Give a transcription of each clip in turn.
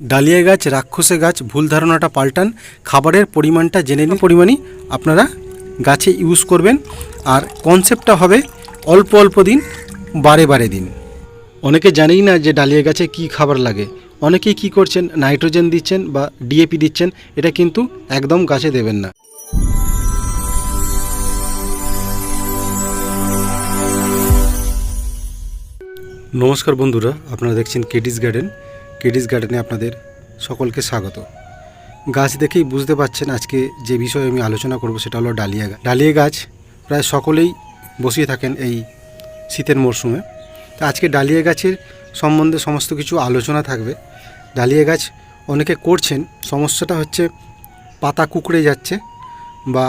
Dahlia গাছ, রাক্ষসে গাছ, ভুল ধারণাটা পাল্টান, খাবারের পরিমাণটা জেনে নিন। পরিমাণই আপনারা গাছে ইউজ করবেন। আর কনসেপ্টটা হবে অল্প অল্প দিন, বারে বারে দিন। অনেকে জানেই না যে ডালিয়া গাছে কি খাবার লাগে। অনেকেই কি করছেন? নাইট্রোজেন দিচ্ছেন বা ডিএপি দিচ্ছেন, এটা কিন্তু একদম গাছে দেবেন না। নমস্কার বন্ধুরা, আপনারা দেখছেন কেডিস গার্ডেন কেডিস গার্ডেনে আপনাদের সকলকে স্বাগত। গাছ দেখেই বুঝতে পারছেন আজকে যে বিষয়ে আমি আলোচনা করব সেটা হলো ডালিয়া গাছ। ডালিয়া গাছ প্রায় সকলেই বসিয়ে থাকেন এই শীতের মরশুমে। তা আজকে ডালিয়া গাছের সম্বন্ধে সমস্ত কিছু আলোচনা থাকবে। ডালিয়া গাছ অনেকে করছেন, সমস্যাটা হচ্ছে পাতা কুকড়ে যাচ্ছে বা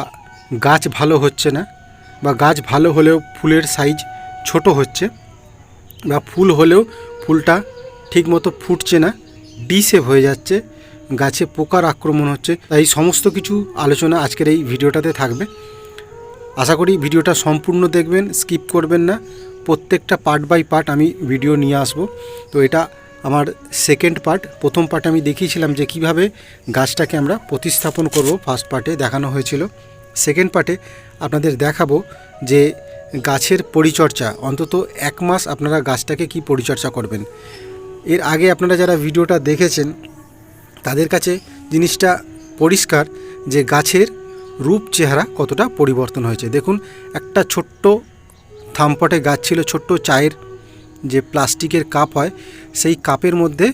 গাছ ভালো হচ্ছে না বা গাছ ভালো হলেও ফুলের সাইজ ছোট হচ্ছে বা ফুল হলেও ফুলটা ঠিকমতো ফুটছে না ডিসেভ হয়ে যাচ্ছে, গাছে পোকার আক্রমণ হচ্ছে, তাই সমস্ত কিছু আলোচনা আজকের এই ভিডিওটাতে থাকবে। আশা করি ভিডিওটা সম্পূর্ণ দেখবেন, স্কিপ করবেন না, প্রত্যেকটা পার্ট বাই পার্ট আমি ভিডিও নিয়ে আসব। তো এটা আমার সেকেন্ড পার্ট, প্রথম পার্ট আমি দেখিয়েছিলাম যে কীভাবে গাছটাকে আমরা প্রতিস্থাপন করব, ফার্স্ট পার্টে দেখানো হয়েছিল। সেকেন্ড পার্টে আপনাদের দেখাবো যে গাছের পরিচর্যা, অন্তত এক মাস আপনারা গাছটাকে কি পরিচর্যা করবেন। এর আগে আপনারা যারা ভিডিওটা দেখেছেন, তাদের কাছে জিনিসটা পরিষ্কার যে গাছের রূপ চেহারা কতটা পরিবর্তন হয়েছে। দেখুন, একটা ছোট্ট থামপটে গাছ ছিল, ছোট্ট চায়ের যে প্লাস্টিকের কাপ হয়, সেই কাপের মধ্যে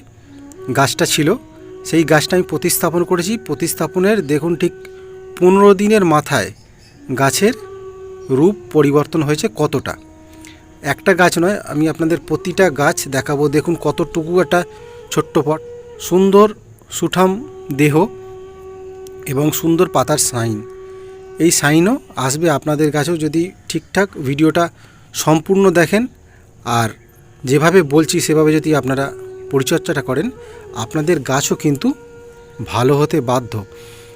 গাছটা ছিল। সেই গাছটা আমি প্রতিস্থাপন করেছি। প্রতিস্থাপনের, দেখুন, ঠিক পনেরো দিনের মাথায় গাছের রূপ পরিবর্তন হয়েছে কতটা। একটা গাছ নয়, আমি আপনাদের প্রতিটা গাছ দেখাবো। দেখুন কতটুকু একটা ছোট্ট পট। সুন্দর সুঠাম দেহ এবং সুন্দর পাতার সাইন। এই সাইনও আসবে আপনাদের কাছেও যদি ঠিকঠাক ভিডিওটা সম্পূর্ণ দেখেন। আর যেভাবে বলছি, সেভাবে যদি আপনারা পরিচর্যাটা করেন, আপনাদের গাছও কিন্তু ভালো হতে বাধ্য।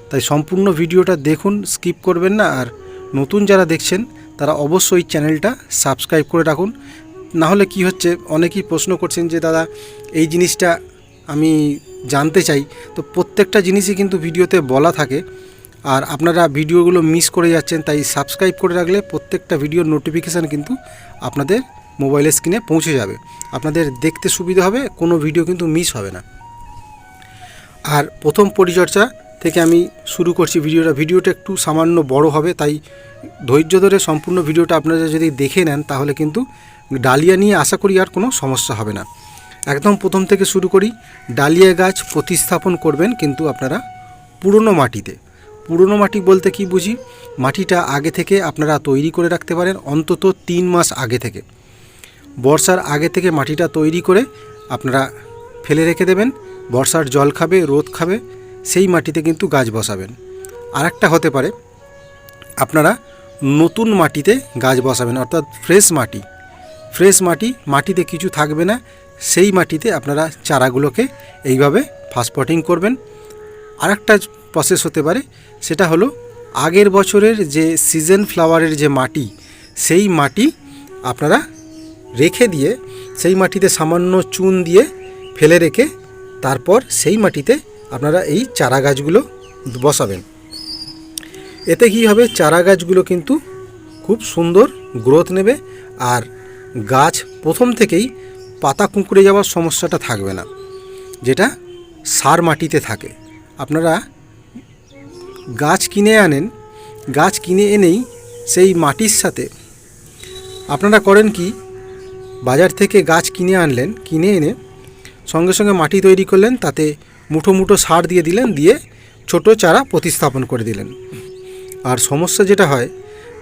তাই সম্পূর্ণ ভিডিওটা দেখুন, স্কিপ করবেন না। আর নতুন যারা দেখছেন তারা অবশ্যই চ্যানেলটা সাবস্ক্রাইব করে রাখুন। না হলে কি হচ্ছে, অনেকেই প্রশ্ন করছেন যে, দাদা, এই জিনিসটা আমি জানতে চাই। তো প্রত্যেকটা জিনিসই কিন্তু ভিডিওতে বলা থাকে। আর আপনারা ভিডিওগুলো মিস করে যাচ্ছেন, তাই সাবস্ক্রাইব করে রাখলে প্রত্যেকটা ভিডিওর নোটিফিকেশান কিন্তু আপনাদের মোবাইলের স্ক্রিনে পৌঁছে যাবে। আপনাদের দেখতে সুবিধা হবে, কোনো ভিডিও কিন্তু মিস হবে না। আর প্রথম পরিচর্যা থেকে আমি শুরু করছি ভিডিওটা। ভিডিওটা একটু সামান্য বড় হবে, তাই ধৈর্য ধরে সম্পূর্ণ ভিডিওটা আপনারা যদি দেখে নেন, তাহলে কিন্তু ডালিয়া নিয়ে আশা করি আর কোনো সমস্যা হবে না। একদম প্রথম থেকে শুরু করি, ডালিয়া গাছ প্রতিস্থাপন করবেন কিন্তু আপনারা পুরনো মাটিতে। পুরনো মাটি বলতে কি বুঝি? মাটিটা আগে থেকে আপনারা তৈরি করে রাখতে পারেন, অন্তত তিন মাস আগে থেকে। বর্ষার আগে থেকে মাটিটা তৈরি করে আপনারা ফেলে রেখে দেবেন। বর্ষার জল খাবে, রোদ খাবে সেই মাটিতে কিন্তু গাছ বসাবেন। আর একটা হতে পারে, আপনারা নতুন মাটিতে গাছ বসাবেন, অর্থাৎ ফ্রেশ মাটি। ফ্রেশ মাটি, মাটিতে কিছু থাকবে না, সেই মাটিতে আপনারা চারাগুলোকে এইভাবে ফাস্টপটিং করবেন। আর একটা প্রসেস হতে পারে, সেটা হলো আগের বছরের যে সিজন ফ্লাওয়ারের যে মাটি, সেই মাটি আপনারা রেখে দিয়ে সেই মাটিতে সামান্য চুন দিয়ে ফেলে রেখে তারপর সেই মাটিতে আপনারা এই চারা গাছগুলো বসাবেন। এতে কী হবে? চারা গাছগুলো কিন্তু খুব সুন্দর গ্রোথ নেবে আর গাছ প্রথম থেকেই পাতা কুঁকড়ে যাওয়ার সমস্যাটা থাকবে না, যেটা সার মাটিতে থাকে। আপনারা গাছ কিনে আনেন, গাছ কিনে এনেই সেই মাটির সাথে আপনারা করেন কি? বাজার থেকে গাছ কিনে আনলেন, কিনে এনে সঙ্গে সঙ্গে মাটি তৈরি করলেন, তাতে মুঠো মুঠো সার দিয়ে দিলেন, দিয়ে ছোট চারা প্রতিস্থাপন করে দিলেন। আর সমস্যা যেটা হয়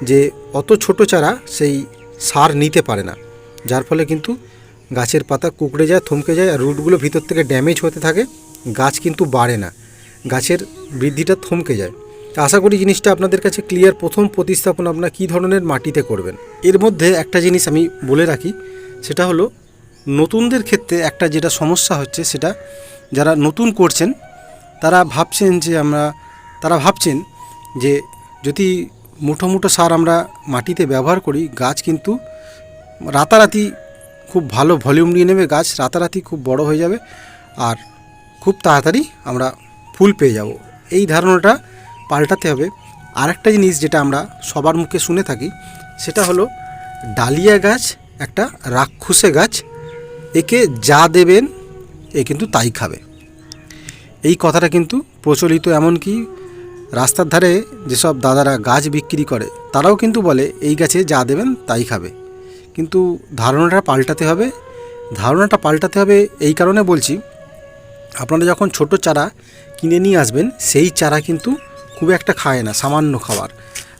যে অত ছোট চারা সেই সার নিতে পারে না। যার ফলে কিন্তু গাছের পাতা কুকড়ে যায়, থমকে যায় আর রুটগুলো ভিতর থেকে ড্যামেজ হতে থাকে। গাছ কিন্তু বাড়ে না। গাছের বৃদ্ধিটা থমকে যায়। আশা করি জিনিসটা আপনাদের কাছে ক্লিয়ার প্রথম প্রতিস্থাপন আপনার কী ধরনের মাটিতে করবেন? এর মধ্যে একটা জিনিস আমি বলে রাখি, সেটা হলো নতুনদের ক্ষেত্রে একটা যেটা সমস্যা হচ্ছে, সেটা যারা নতুন করছেন, তারা ভাবছেন যে আমরা, তারা ভাবছেন যে যদি মুঠো মুঠো সার আমরা মাটিতে ব্যবহার করি, গাছ কিন্তু রাতারাতি খুব ভালো ভলিউম নিয়ে নেবে, গাছ রাতারাতি খুব বড় হয়ে যাবে আর খুব তাড়াতাড়ি আমরা ফুল পেয়ে যাব। এই ধারণাটা পাল্টাতে হবে। আরেকটা জিনিস যেটা আমরা সবার মুখে শুনে থাকি, সেটা হলো ডালিয়া গাছ একটা রাক্ষসে গাছ, একে যা দেবেন এ কিন্তু তাই খাবে। এই কথাটা কিন্তু প্রচলিত এমনকি রাস্তার ধারে যেসব দাদারা গাছ বিক্রি করে, তারাও কিন্তু বলে, এই গাছে যা দেবেন তাই খাবে। কিন্তু ধারণাটা পাল্টাতে হবে। ধারণাটা পাল্টাতে হবে এই কারণে বলছি, আপনারা যখন ছোট চারা কিনে নিয়ে আসবেন, সেই চারা কিন্তু খুব একটা খায় না, সামান্য খাবার।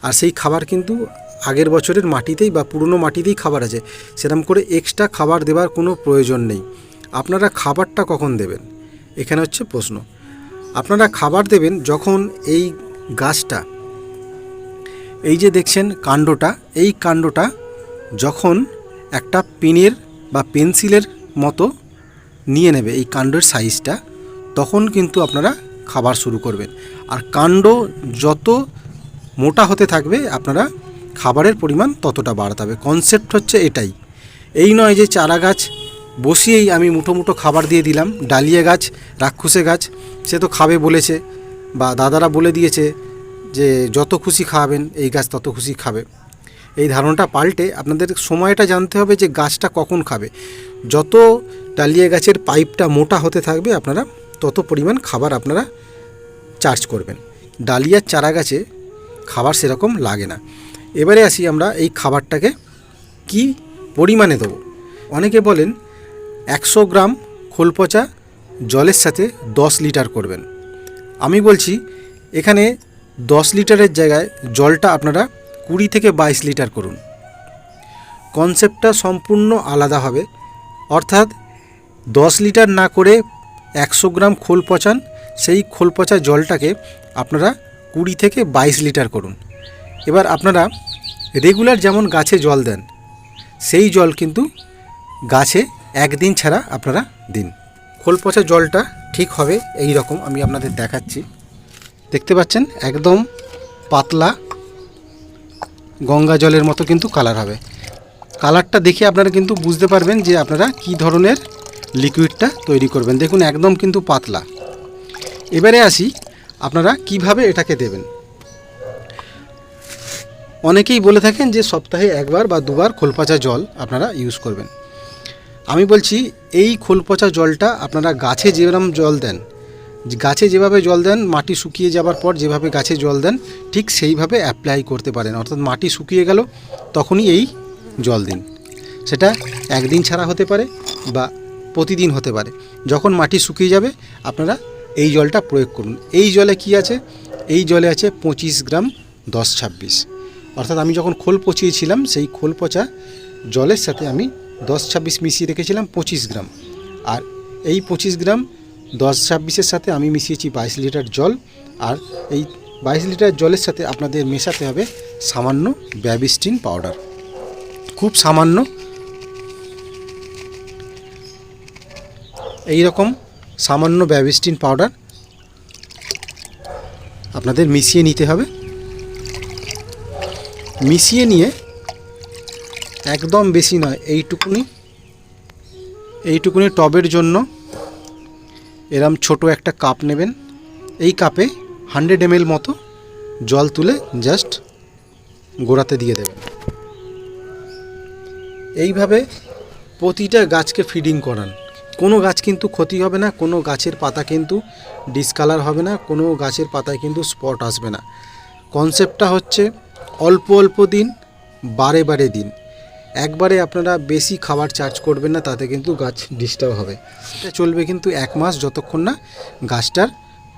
আর সেই খাবার কিন্তু আগের বছরের মাটিতেই বা পুরনো মাটিতেই খাবার আছে। সেরকম করে এক্সট্রা খাবার দেওয়ার কোনো প্রয়োজন নেই। আপনারা খাবারটা কখন দেবেন? এখানে হচ্ছে প্রশ্ন। আপনারা খাবার দেবেন যখন এই গাছটা, এই যে দেখছেন কাণ্ডটা, এই কাণ্ডটা যখন একটা পেনের বা পেন্সিলের মতো নিয়ে নেবে এই কাণ্ডের সাইজটা, তখন কিন্তু আপনারা খাবার শুরু করবেন। আর কাণ্ড যত মোটা হতে থাকবে, আপনারা খাবারের পরিমাণ ততটা বাড়াতে হবে। কনসেপ্ট হচ্ছে এটাই। এই নয় যে চারা গাছ বসিয়েই আমি মুঠো মুঠো খাবার দিয়ে দিলাম। ডালিয়া গাছ, রাক্ষসে গাছ, সে তো খাবে বলেছে বা দাদারা বলে দিয়েছে যে যত খুশি খাওয়াবেন এই গাছ তত খুশি খাবে। এই ধারণাটা পাল্টে আপনাদের সময়টা জানতে হবে যে গাছটা কখন খাবে। যত ডালিয়া গাছের পাইপটা মোটা হতে থাকবে, আপনারা তত পরিমাণ খাবার আপনারা চার্জ করবেন। ডালিয়ার চারা গাছে খাবার সেরকম লাগে না। এবারে আসি আমরা এই খাবারটাকে কি পরিমাণে দেবো? অনেকে বলেন একশো গ্রাম খোল পচা জলের সাথে দশ লিটার করবেন। আমি বলছি, এখানে দশ লিটারের জায়গায় জলটা আপনারা কুড়ি থেকে বাইশ লিটার করুন। কনসেপ্টটা সম্পূর্ণ আলাদা হবে। অর্থাৎ দশ লিটার না করে একশো গ্রাম খোল পচান সেই খোল পচা জলটাকে আপনারা কুড়ি থেকে বাইশ লিটার করুন। এবার আপনারা রেগুলার যেমন গাছে জল দেন, সেই জল কিন্তু গাছে একদিন ছাড়া আপনারা দিন। খোল পচা জলটা ঠিক হবে এই রকম আমি আপনাদের দেখাচ্ছি। দেখতে পাচ্ছেন? একদম পাতলা গঙ্গা জলের মতো কিন্তু কালার হবে। কালারটা দেখে আপনারা কিন্তু বুঝতে পারবেন যে আপনারা কি ধরনের লিকুইডটা তৈরি করবেন। দেখুন, একদম কিন্তু পাতলা। এবারে আসি, আপনারা কীভাবে এটাকে দেবেন? অনেকেই বলে থাকেন যে সপ্তাহে একবার বা দুবার খোলপচা জল আপনারা ইউজ করবেন। আমি বলছি, এই খোলপচা জলটা আপনারা গাছে যেরকম জল দেন, গাছে যেভাবে জল দেন, মাটি শুকিয়ে যাবার পর যেভাবে গাছে জল দেন, ঠিক সেইভাবে অ্যাপ্লাই করতে পারেন। অর্থাৎ মাটি শুকিয়ে গেল, তখনই এই জল দিন। সেটা একদিন ছাড়া হতে পারে বা প্রতিদিন হতে পারে। যখন মাটি শুকিয়ে যাবে, আপনারা এই জলটা প্রয়োগ করুন। এই জলে কি আছে? এই জলে আছে পঁচিশ গ্রাম দশ ছাব্বিশ। অর্থাৎ আমি যখন খোল পচিয়েছিলাম, সেই খোল পচা জলের সাথে আমি দশ ছাব্বিশ মিশিয়ে রেখেছিলাম পঁচিশ গ্রাম। আর এই পঁচিশ গ্রাম দশ ছাব্বিশের সাথে আমি মিশিয়েছি বাইশ লিটার জল। আর এই বাইশ লিটার জলের সাথে আপনাদের মেশাতে হবে সামান্য ব্যাবিস্টিন পাউডার। খুব সামান্য। এই রকম সামান্য ব্যাবিস্টিন পাউডার আপনাদের মিশিয়ে নিতে হবে। মিশিয়ে নিয়ে একদম বেশি নয়, এইটুকুনি। এইটুকুনি টবের জন্য এরম ছোট একটা কাপ নেবেন। এই কাপে হান্ড্রেড এমএল মতো জল তুলে জাস্ট গোড়াতে দিয়ে দেবেন। এইভাবে প্রতিটা গাছকে ফিডিং করান। কোনো গাছ কিন্তু ক্ষতি হবে না, কোনো গাছের পাতা কিন্তু ডিসকালার হবে না, কোনো গাছের পাতায় কিন্তু স্পট আসবে না। কনসেপ্টটা হচ্ছে অল্প অল্প দিন, বারে বারে দিন। একবারে আপনারা বেশি খাবার চার্জ করবেন না, তাতে কিন্তু গাছ ডিস্টার্ব হবে। এটা চলবে কিন্তু এক মাস যতক্ষণ না গাছটার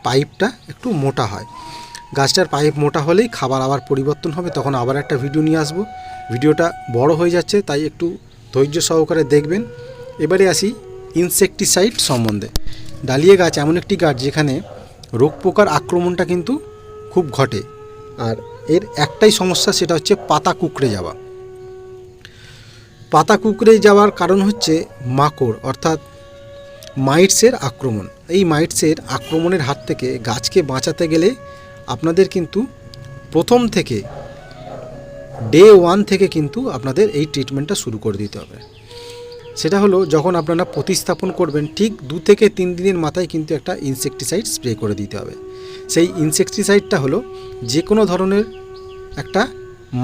পাইপটা একটু মোটা হয়। গাছটার পাইপ মোটা হলেই খাবার আবার পরিবর্তন হবে, তখন আবার একটা ভিডিও নিয়ে আসব। ভিডিওটা বড় হয়ে যাচ্ছে, তাই একটু ধৈর্য সহকারে দেখবেন। এবারে আসি ইনসেকটিসাইড সম্বন্ধে। ডালিয়া গাছ এমন একটি গাছ যেখানে রোগ পোকার আক্রমণটা কিন্তু খুব ঘটে। আর এর একটাই সমস্যা, সেটা হচ্ছে পাতা কুকড়ে যাওয়া। পাতা কুকড়ে যাওয়ার কারণ হচ্ছে মাকড়, অর্থাৎ মাইটসের আক্রমণ। এই মাইটসের আক্রমণের হাত থেকে গাছকে বাঁচাতে গেলে আপনাদের কিন্তু প্রথম থেকে, ডে ওয়ান থেকে কিন্তু আপনাদের এই ট্রিটমেন্টটা শুরু করে দিতে হবে। সেটা হলো যখন আপনারা প্রতিস্থাপন করবেন, ঠিক দু থেকে তিন দিনের মাথায় কিন্তু একটা ইনসেকটিসাইড স্প্রে করে দিতে হবে। সেই ইনসেকটিসাইডটা হলো যে কোনো ধরনের একটা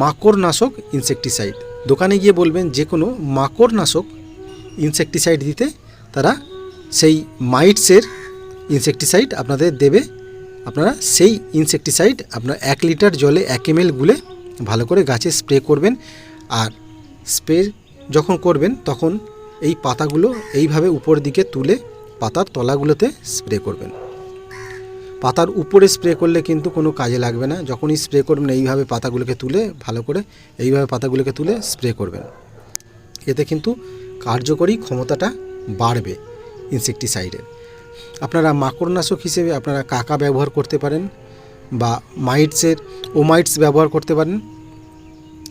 মাকড় নাশক ইনসেকটিসাইড দোকানে গিয়ে বলবেন যে কোনো মাকড় নাশক ইনসেকটিসাইড দিতে তারা সেই মাইটসের ইনসেকটিসাইড আপনাদের দেবে। আপনারা সেই ইনসেকটিসাইড আপনার এক লিটার জলে এক এম গুলে ভালো করে গাছে স্প্রে করবেন আর স্প্রে যখন করবেন তখন এই পাতাগুলো এইভাবে উপর দিকে তুলে পাতার তলাগুলোতে স্প্রে করবেন। পাতার উপরে স্প্রে করলে কিন্তু কোনো কাজে লাগবে না। যখনই স্প্রে করবেন, এইভাবে পাতাগুলোকে তুলে ভালো করে এইভাবে পাতাগুলোকে তুলে স্প্রে করবেন। এতে কিন্তু কার্যকরী ক্ষমতাটা বাড়বে ইনসেকটিসাইডের আপনারা মাকড়নাশক হিসেবে আপনারা কাকা ব্যবহার করতে পারেন বা মাইটসের ওমাইটস ব্যবহার করতে পারেন।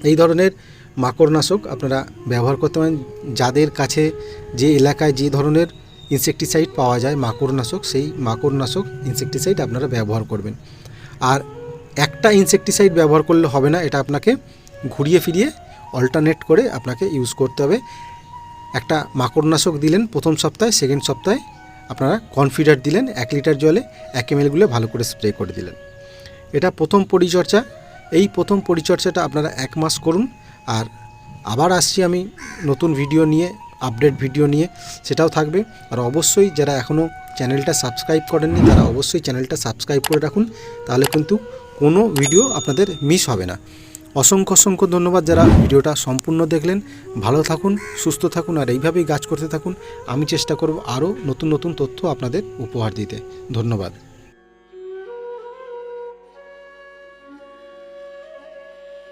এই ধরনের মাকড়নাশক আপনারা ব্যবহার করতে পারেন। যাদের কাছে যে এলাকায় যে ধরনের ইনসেকটিসাইড পাওয়া যায়, মাকড়নাশক, সেই মাকড়নাশক ইনসেকটিসাইড আপনারা ব্যবহার করবেন। আর একটা ইনসেকটিসাইড ব্যবহার করলে হবে না, এটা আপনাকে ঘুরিয়ে ফিরিয়ে অল্টারনেট করে আপনাকে ইউজ করতে হবে। একটা মাকড়নাশক দিলেন প্রথম সপ্তাহে সেকেন্ড সপ্তাহে আপনারা কনফিডার দিলেন, এক লিটার জলে এক এমএলগুলো ভালো করে স্প্রে করে দিলেন। এটা প্রথম পরিচর্যা, এই প্রথম পরিচর্যাটা আপনারা এক মাস করুন। আর আবার আসছি আমি নতুন ভিডিও নিয়ে। আপডেট ভিডিও নিয়ে, সেটাও থাকবে। আর অবশ্যই যারা এখনও চ্যানেলটা সাবস্ক্রাইব করেননি, তারা অবশ্যই চ্যানেলটা সাবস্ক্রাইব করে রাখুন, তাহলে কিন্তু কোনো ভিডিও আপনাদের মিস হবে না। অসংখ্য অসংখ্য ধন্যবাদ যারা ভিডিওটা সম্পূর্ণ দেখলেন। ভালো থাকুন, সুস্থ থাকুন, আর এইভাবেই গাছ করতে থাকুন। আমি চেষ্টা করব আরও নতুন নতুন তথ্য আপনাদের উপহার দিতে। ধন্যবাদ।